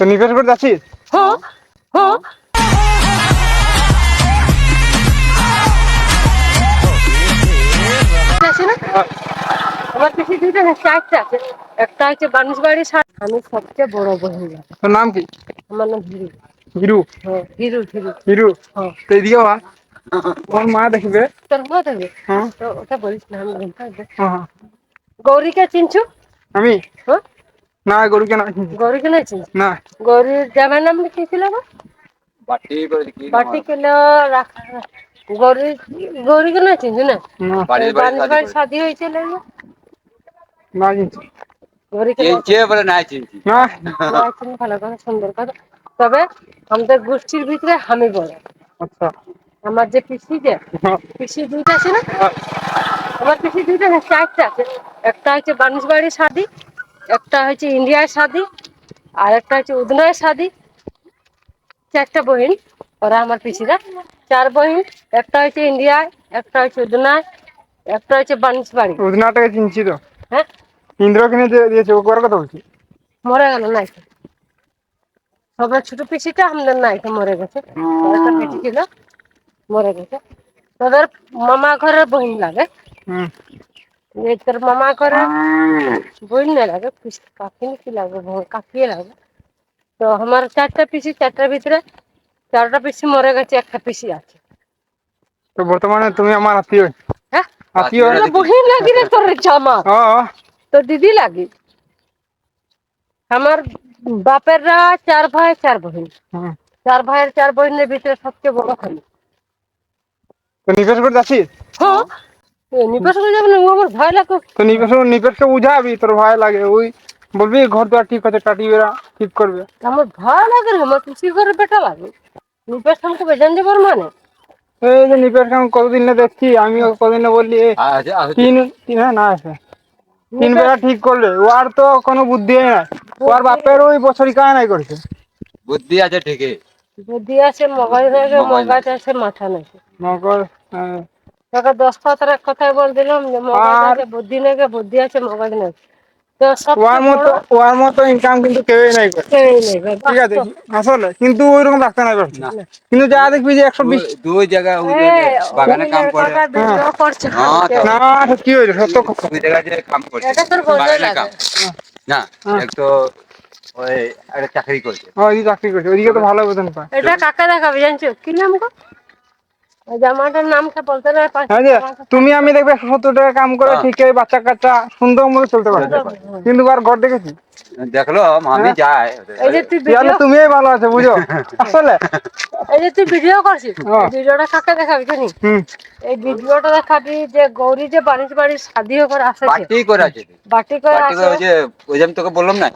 তো নিবেশ করে যাচ্ছিস হ্যাঁ। হ্যাঁ। আছে আমার দুইটা একটা হচ্ছে আমি সবচেয়ে বড় তোর নাম কি? আমার নাম হিরু হিরু হ্যাঁ হিরু হিরু হিরু হ্যাঁ। তো এদিকে বা ওর মা দেখবে? তোর মা থাকবে হ্যাঁ। তো ওটা বলিস না আমি ঘুম থাকবে হ্যাঁ। গৌরীকে চিনছু? আমি? হ্যাঁ। না গরু কেন চিনছি? গৌরীকে না। গৌরীর জামার নাম কি ছিল না বাটি কিলো রাখা গৌরী গৌরীকে না। চিনছু না শাদি হয়েছিল না? না বলে তবে আমাদের গোষ্ঠীর ভিতরে আমি বড়। আচ্ছা। আমার যে পিসি যে হ্যাঁ। পিসি দুইটা আছে না? আমার পিসি দুইটা চারটা আছে। একটা হচ্ছে বানুষবাড়ির শাদি একটা হচ্ছে ইন্ডিয়ার শাদি আর একটা হচ্ছে উদনায় শাদি। চারটা বহিন ওরা আমার পিসিরা। চার বহিন একটা হচ্ছে ইন্ডিয়ায় একটা হচ্ছে উদনায় একটা হচ্ছে বানুষবাড়ি উদনাটাকে চিনছি তো। হ্যাঁ? ইন্দ্র কিনে দিয়েছে ও করার কথা বলছি। মরে গেল নাই সবার ছোট পিসিটা আমাদের নাই মরে গেছে। একটা পিসি ছিল মরে গেছে। তোদের মামা ঘরের বহিন লাগে। হুম। তোর মামা ঘরের বহিন না লাগে কাকি না কি লাগবে? কাকিয়ে লাগবে। তো আমার চারটা পিসি চারটার ভিতরে চারটা পিসি মরে গেছে একটা পিসি আছে। তো বর্তমানে তুমি আমার আত্মীয়। হ্যাঁ? আত্মীয় বহিন লাগি রে তোর জামা। তোর দিদি লাগি। আমার বাপেররা চার ভাই চার বহিন। চার ভাইয়ের চার বোনের ভিতরে সবচেয়ে বড় খালি। তো নিবেশ করে যাচ্ছিস? হ্যাঁ। বুঝাবি তোর ভয় লাগে ওই বলবি ঘর তো ঠিক আছে ঠিক করবে। আমার ভয় লাগে রে আমার কৃষি করে বেটা লাগে। নিবাস আমাকে বেজান দেবার মানে? এই যে নিবেশ আমি কতদিন না দেখছি আমিও কতদিন না বললি আছে আছে তিন তিন হ্যাঁ না আছে। তিন বেলা ঠিক করলে ওর তো কোনো বুদ্ধি নাই। ওর বাপের ওই বছরই কায় নাই করছে। বুদ্ধি আছে ঠিকই। বুদ্ধি আছে মগজ নাকি মগজ আছে। মাথা নাকি মকর হ্যাঁ। তোকে দশ কথার এক কথায় বল দিলাম যে মগজ আছে বুদ্ধি নাকি বুদ্ধি আছে মগজ নাকি তো সব ওর মতো ওর মতো ইনকাম কিন্তু কেউই নাই ঠিক আছে আসলে কিন্তু ওইরকম রাখতে নাই কিন্তু যা দেখবি যে একশো বিশ দুই- দুই জায়গায় ওই যে বাগানে কাম করে। না কি হয়েছে? সত্য দুই জায়গায় যে কাম করছে। এটা বাগানে কাম। না এক তো ওই একটা চাকরি করছে। ওই চাকরি করছে। ওইদিকে তো ভালো বেতন পায়। এটা কাকা দেখাবে জানছো? কি নাম গো? তুমি আমি দেখবে একশো সত্তর টাকা কাম করে হ্যাঁ। ঠিক বাচ্চা কাচ্চা সুন্দর মতো চলতে পারবে কিন্তু আর ঘর দেখেছি? দেখল আমি যাই এই যে তুই ইয়ালে ভিডিও তুমিই ভালো আছে বুঝো? আসলে। এই যে তুই ভিডিও করছিস হ্যাঁ। ভিডিওটা কাকে দেখাবি জানি? এই ভিডিওটা দেখাবি যে গৌরী যে বাড়ির বাড়ির শাদি করে আসেছে। পার্টি করে আছে বাটি করে আসে ওই যে ওই যে আমি তোকে বললাম না